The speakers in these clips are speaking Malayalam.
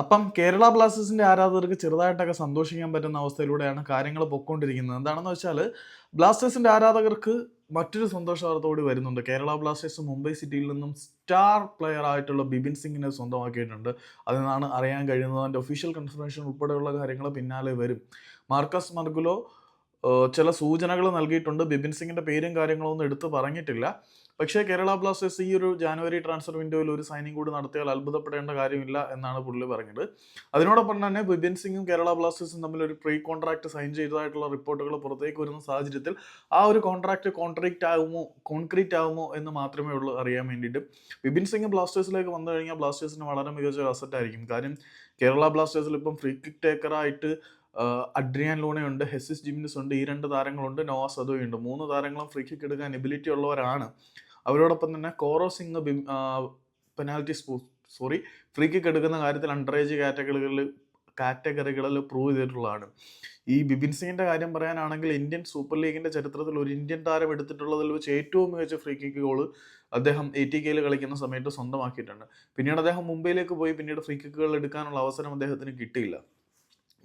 അപ്പം കേരള ബ്ലാസ്റ്റേഴ്സിന്റെ ആരാധകർക്ക് ചെറുതായിട്ടൊക്കെ സന്തോഷിക്കാൻ പറ്റുന്ന അവസ്ഥയിലൂടെയാണ് കാര്യങ്ങൾ പൊക്കോണ്ടിരിക്കുന്നത് എന്താണെന്ന് വെച്ചാൽ ബ്ലാസ്റ്റേഴ്സിന്റെ ആരാധകർക്ക് മറ്റൊരു സന്തോഷ വാർത്ത കൂടി വരുന്നുണ്ട്. കേരള ബ്ലാസ്റ്റേഴ്സ് മുംബൈ സിറ്റിയിൽ നിന്നും സ്റ്റാർ പ്ലെയർ ആയിട്ടുള്ള ബിബിൻ സിംഗിനെ സ്വന്തമാക്കിയിട്ടുണ്ട്. അതെന്നാണ് അറിയാൻ കഴിയുന്നത്. അതിന്റെ ഒഫീഷ്യൽ കൺഫർമേഷൻ ഉൾപ്പെടെയുള്ള കാര്യങ്ങൾ പിന്നാലെ വരും. മാർക്കസ് മർഗുലോ ചില സൂചനകൾ നൽകിയിട്ടുണ്ട്. ബിപിൻ സിംഗിന്റെ പേരും കാര്യങ്ങളൊന്നും എടുത്ത് പറഞ്ഞിട്ടില്ല. പക്ഷേ കേരള ബ്ലാസ്റ്റേഴ്സ് ഈ ഒരു ജാനുവരി ട്രാൻസ്ഫർ വിൻഡോയിൽ ഒരു സൈനിങ് കൂടി നടത്തിയാൽ അത്ഭുതപ്പെടേണ്ട കാര്യമില്ല എന്നാണ് പുള്ളി പറഞ്ഞത്. അതിനോടൊപ്പം തന്നെ ബിപിൻ സിംഗും കേരള ബ്ലാസ്റ്റേഴ്സും തമ്മിൽ ഒരു പ്രീ കോൺട്രാക്ട് സൈൻ ചെയ്തതായിട്ടുള്ള റിപ്പോർട്ടുകൾ പുറത്തേക്ക് വരുന്ന സാഹചര്യത്തിൽ ആ ഒരു കോൺട്രാക്ട് കോൺട്രാക്റ്റ് ആകുമോ കോൺക്രീറ്റ് ആകുമോ എന്ന് മാത്രമേ ഉള്ളൂ അറിയാൻ വേണ്ടിയിട്ട്. ബിപിൻ സിംഗ് ബ്ലാസ്റ്റേഴ്സിലേക്ക് വന്നു കഴിഞ്ഞാൽ ബ്ലാസ്റ്റേഴ്സിന് വളരെ മികച്ച ഒരു അസറ്റ് ആയിരിക്കും. കാര്യം കേരള ബ്ലാസ്റ്റേഴ്സിൽ ഇപ്പം ഫ്രീ കിക്ക് ടേക്കറായിട്ട് അഡ്രിയാൻ ലോണയുണ്ട് ഹെസിസ് ജിമിനിസ് ഉണ്ട് ഈ രണ്ട് താരങ്ങളുണ്ട് നോവ സദോയുണ്ട് മൂന്ന് താരങ്ങളും ഫ്രീ കിക്ക് എടുക്കാൻ എബിലിറ്റി ഉള്ളവരാണ്. അവരോടൊപ്പം തന്നെ Koro Singh penalty sorry free kick എടുക്കുന്ന കാര്യത്തിൽ അണ്ടറേജ് കാറ്റഗറികളിൽ കാറ്റഗറികളിൽ പ്രൂവ് ചെയ്തിട്ടുള്ളതാണ്. ഈ ബിബിൻ സിംഗിന്റെ കാര്യം പറയാനാണെങ്കിൽ ഇന്ത്യൻ സൂപ്പർ ലീഗിന്റെ ചരിത്രത്തിൽ ഒരു ഇന്ത്യൻ താരം എടുത്തിട്ടുള്ളതിൽ വെച്ച് ഏറ്റവും മികച്ച ഫ്രീ കിക്ക് ഗോൾ അദ്ദേഹം എ ടി കെയിൽ കളിക്കുന്ന സമയത്ത് സ്വന്തമാക്കിയിട്ടുണ്ട്. പിന്നീട് അദ്ദേഹം മുംബൈയിലേക്ക് പോയി പിന്നീട് ഫ്രീ കിക്കുകൾ എടുക്കാനുള്ള അവസരം അദ്ദേഹത്തിന് കിട്ടിയില്ല.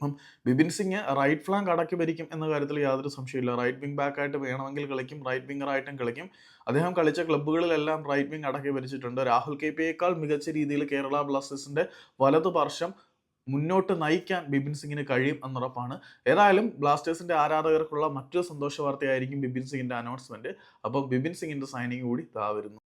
അപ്പം ബിപിൻ സിംഗ് റൈറ്റ് ഫ്ലാങ്ക് അടക്കി ഭരിക്കും എന്ന കാര്യത്തിൽ യാതൊരു സംശയമില്ല റൈറ്റ് വിങ് ബാക്ക് ആയിട്ട് വേണമെങ്കിൽ കളിക്കും റൈറ്റ് വിങ്ങറായിട്ടും കളിക്കും. അദ്ദേഹം കളിച്ച ക്ലബ്ബുകളിലെല്ലാം റൈറ്റ് വിങ് അടക്കി ഭരിച്ചിട്ടുണ്ട്. രാഹുൽ കെ പിയേക്കാൾ മികച്ച രീതിയിൽ കേരള ബ്ലാസ്റ്റേഴ്സിന്റെ വലതു പാർശ്വം മുന്നോട്ട് നയിക്കാൻ ബിപിൻ സിംഗിന് കഴിയും എന്നുറപ്പാണ്. ഏതായാലും ബ്ലാസ്റ്റേഴ്സിന്റെ ആരാധകർക്കുള്ള മറ്റൊരു സന്തോഷ വാർത്തയായിരിക്കും ബിപിൻ സിംഗിന്റെ അനൗൺസ്മെന്റ് അപ്പം ബിപിൻ സിംഗിന്റെ സൈനിങ് കൂടി താ വരുന്നു.